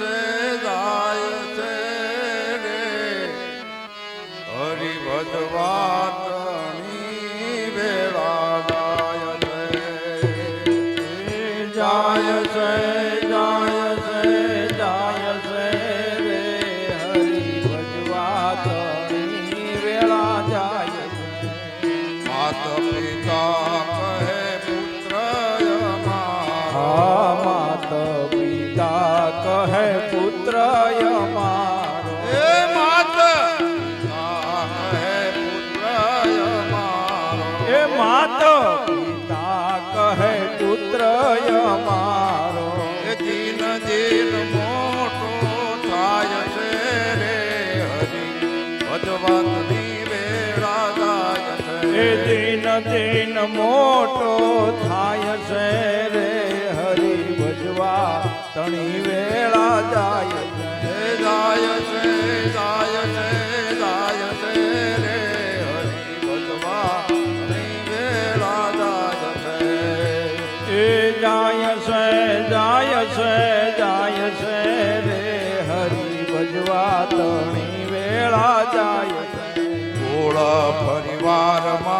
છે જાય છે રે હરિ કહે પુત્ર અમારો એ માત. કહે પુત્ર અમારો એ માત. પિતા કહે પુત્ર અમારો એ દિન દિન મોટો થાય છે રે હરિ. ભજવાતની વેળા જાય મોટો થાય છે તણી વેળા જાય છે જાય છે જાય છે જાય છે રે હરી ભગવા તણી વેળા જાય છે. એ જાય છે જાય છે જાય છે રે હરી ભજવા તણી વેળા જાય છે. ગોળા પરિવારમાં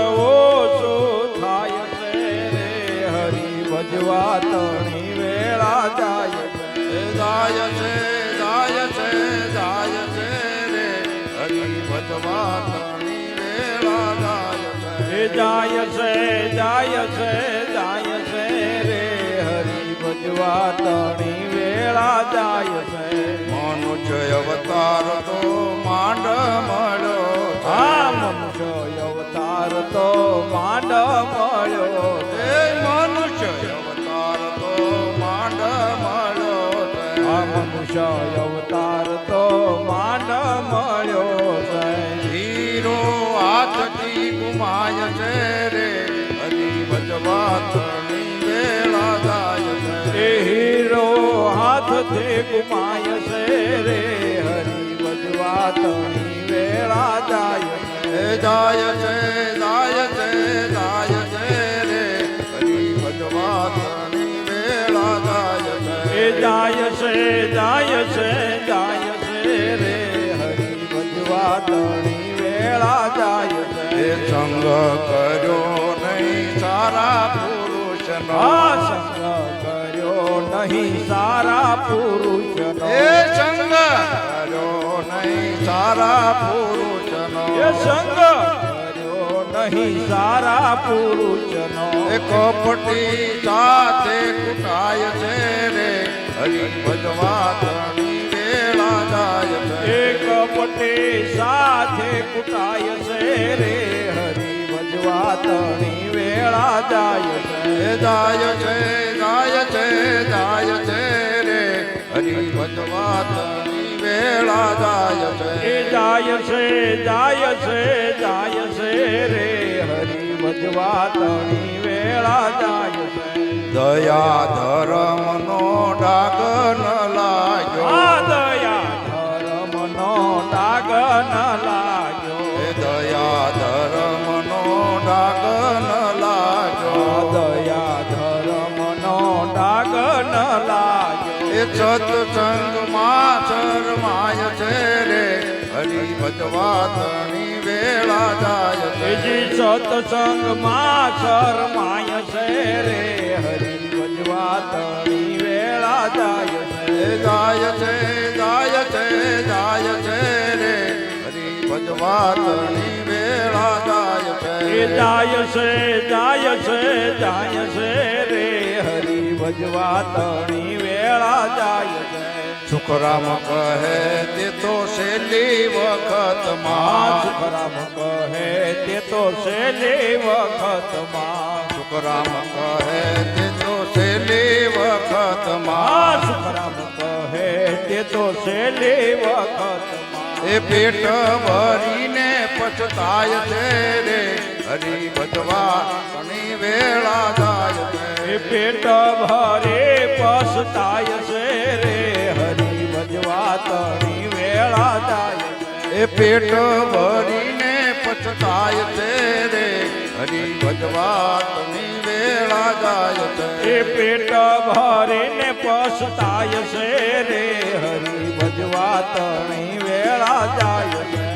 જાય છે જાય છે જાય છે રે. હરિ ભગવાતની વેળા જાય છે જાય છે જાય છે જાય છે રે. હરિ ભજવા તણી વેળા જાય છે મનુષ્ય અવતાર તો મનુષ્ય અવતાર તો માન મળ્યો છે. હીરો હાથથી ગુમાય છે રે. હરિ ભજવાતની વેળા જાય છે. એ હીરો હાથથી ગુમાય છે રે. હરિ ભજવા તણી વેળા જાય છે જાય છે છે જાય છે રે હરી ભજવા તણી વેળા જાય છે સંગ કર્યો નહીં સારા પુરુષનો. સંગ કર્યો નહીં સારા પુરુષનો. એ સંગ કર્યો નહીં સારા પુરુષનો. એ સંગ નહીં સારા પુરુષનો. એક પટી સાથે કુટાય છે રે. હરિ ભજવાતની વેળા જાય એક પટે સાથે કુટાય છે રે હરિ ભજવા તણી વેળા જાય છે. જાય છે જાય છે જાય છે રે હરિ ભજવાતની વેળા જાય છે. એ જાય છે જાય છે જાય છે રે હરિ ભજવા તણી વેળા જાય છે. દયા ધર્મનો ડાગ ન લાગ્યો દયા. ધર્મનો ડાગ ન લાગ્યો દયા ધર્મનો ડાગ ન આ લાગ્યો દયા ધર્મનો ડાગ ન લાગ્યો. એ સત્સંગમાં શરમાય છે રે. હરિ ભજવાતની વેળા જાય બીજી સત્સંગમાં શરમાય છે રે. હરિ ભજવા તણી વેળા જાય છે જાય છે જાય છે જાય છે રે. હરિ ભજવાતની વેળા જાય છે જાય છે જાય છે જાય છે રે. હરિ ભજવા તણી વેળા જાય છે. સુખરામ કહે તે વખતમાં સુખરામ કહે તે તો છેલ્લી વખતમાં સુખરામ કહે તે તો છેલ્લી વખતમાં સુખરામ કહે તે તો છેલ્લી વખત એ પેટ ભરીને પછતાય છે રે હરી ભજવા ઘણી વેળા જાય છે. પેટ ભરે પછતાય છે એ પેટ ભરીને પછતાય છે રે. હરી ભજવા ઘણી વેળા જાય એ છે પેટ ભરીને પસતાય છે રે. હરી ભજવા તણી વેળા જાય છે.